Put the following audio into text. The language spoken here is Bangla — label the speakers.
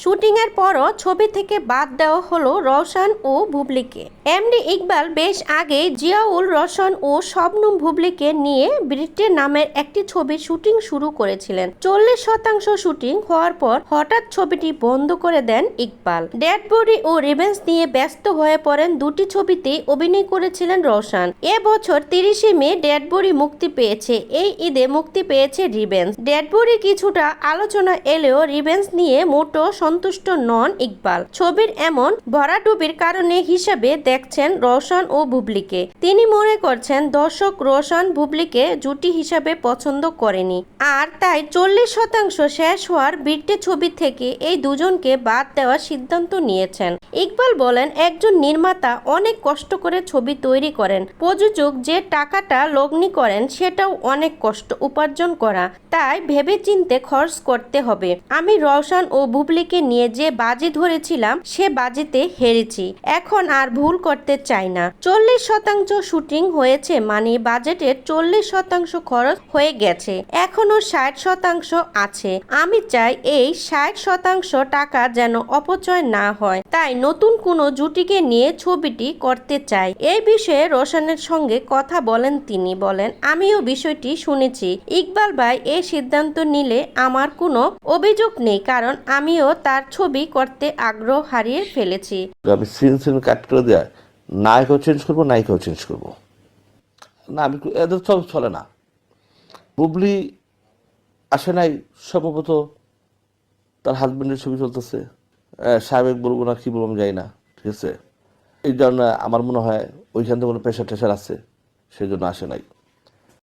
Speaker 1: শুটিং এর পরও ছবি থেকে বাদ দেওয়া হলো রওশন ও ভুবলিকে এমডি ইকবাল বেশ আগে জিয়াউল রওশন ও শবনম ভুবলিকে নিয়ে বৃত্তের নামের একটি ছবির শুটিং শুরু করেছিলেন। চল্লিশ শতাংশ শুটিং হওয়ার পর হঠাৎ ছবিটি বন্ধ করে দেন ইকবাল। ডেড বডি ও রিভেন্স নিয়ে ব্যস্ত হয়ে পড়েন দুটি ছবিতেই অভিনয় করেছিলেন রওশন এ বছর তিরিশে মে ডেড বডি মুক্তি পেয়েছে, এই ঈদে মুক্তি পেয়েছে রিভেন্স। ডেড বডি কিছুটা আলোচনা এলেও রিভেন্স নিয়ে মোটো সন্তুষ্ট নন ইকবাল। ছবির এমন ভরাডুবির কারণে হিসাবে দেখছেন রোশন ও বুবলিকে। তিনি মনে করছেন দর্শক রোশন বুবলিকে জুটি হিসাবে পছন্দ করেনি। আর তাই চল্লিশ শতাংশ শেষ হওয়ার বীরটে ছবি থেকে এই দুজনকে বাদ দেওয়ার সিদ্ধান্ত নিয়েছেন। ইকবাল বলেন, একজন নির্মাতা অনেক কষ্ট করে ছবি তৈরি করেন। প্রযোজক যে টাকাটা লগ্নি করেন, সেটাও অনেক কষ্ট উপার্জন করা। তাই ভেবে ভেবেচিন্তে খরচ করতে হবে। আমি রওশন ও বুবলিকে নিয়ে যে বাজি ধরেছিলাম, সে বাজিতে হেরেছি। এখন আর ভুল করতে চাই না। চল্লিশ শতাংশ শুটিং হয়েছে মানে বাজেটের চল্লিশ শতাংশ খরচ হয়ে গেছে। এখনও ষাট শতাংশ আছে। আমি চাই এই ষাট শতাংশ টাকা যেন অপচয় না হয়। তাই নতুন কোনো জুটিকে নিয়ে ছবিটি করতে চাই। এই বিষয়ে রোশনের সঙ্গে কথা বলেন তিনি। বলেন, আমিও বিষয়টি শুনেছি। ইকবাল ভাই এই সিদ্ধান্ত নিলে আমার কোনো অভিযোগ নেই, কারণ আমিও তার ছবি করতে আগ্রহ হারিয়ে ফেলেছি।
Speaker 2: আমি সিন সিন কাট করে দেয়, নায়কও চেঞ্জ করব, নায়িকাও চেঞ্জ করব। না, আমি এদের সব চলে না। বুবলি আসে নাই, সম্ভবত তার হাজবেন্ডের ছবি চলতেছে। সাবেক বলব না, কি বলব আমি যাই না, ঠিক আছে? এই জন্য আমার মনে হয় ওইখান থেকে কোনো প্রেশার টেশার আছে সেই জন্য আসে নাই।